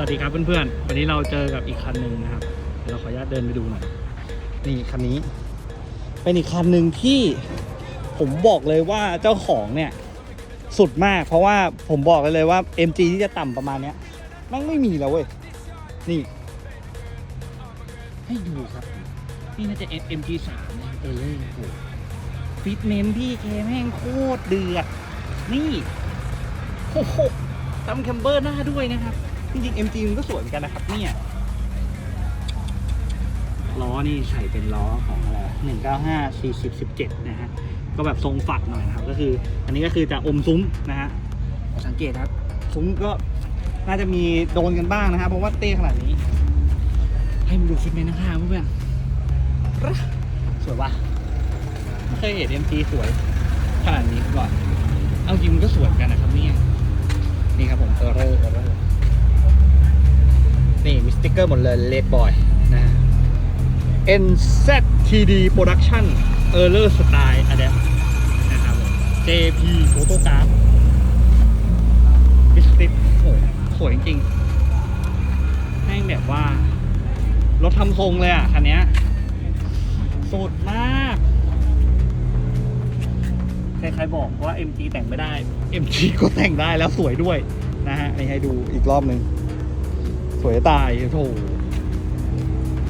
สวัสดีครับเพื่อนๆ วันนี้เราเจอกับอีกคันหนึ่งนะครับ เราขออนุญาตเดินไปดูหน่อย นี่คันนี้ เป็นอีกคันหนึ่งที่ผมบอกเลยว่าเจ้าของเนี่ยสุดมาก เพราะว่าผมบอกเลยว่า MG ที่จะต่ำประมาณเนี้ยม่งไม่มีแล้วเว้ย นี่ ให้ดูครับ นี่น่าจะ MG 3นะเออเลยโอ้โหฟิตเมนพี่แกแม่งโคตรเดือด นี่โอ้โหตั้มแคมเบอร์หน้าด้วยนะครับ จริงๆ MG มันก็สวยเหมือนกันนะครับเนี่ยล้อนี่ใส่เป็นล้อของอะไรหนึ่งเก้าห้าสี่สิบสิบเจ็ดนะฮะ ก็แบบทรงฝัดหน่อยนะครับ ก็คืออันนี้ก็คือจะอมซุ้มนะฮะ สังเกตครับ ซุ้มก็น่าจะมีโดนกันบ้างนะฮะเพราะว่าเต้ขนาดนี้ ให้มันดูฟิตเมนต์ข้างๆเพื่อนสวยปะไม่เคยเห็น MG สวยขนาดนี้ก่อน เอาจริงมันก็สวยเหมือนกันนะครับเนี่ยนี่ครับผมเออร์เรอร์เออร์เรอร์ นี่มีสติกเกอร์หมดเลยเลดบอยนะ NZTD Production Error Style Adapt นะครับ JP Photograph บิสติปโอ้โหสวยจริงๆแม่งแบบว่า รถทำทรงเลยอะ คันนี้สุดมากใครๆบอกว่า MG แต่งไม่ได้ MG ก็แต่งได้แล้วสวยด้วยนะฮะนี่ให้ดูอีกรอบหนึ่ง สวยจะตายโอ้โห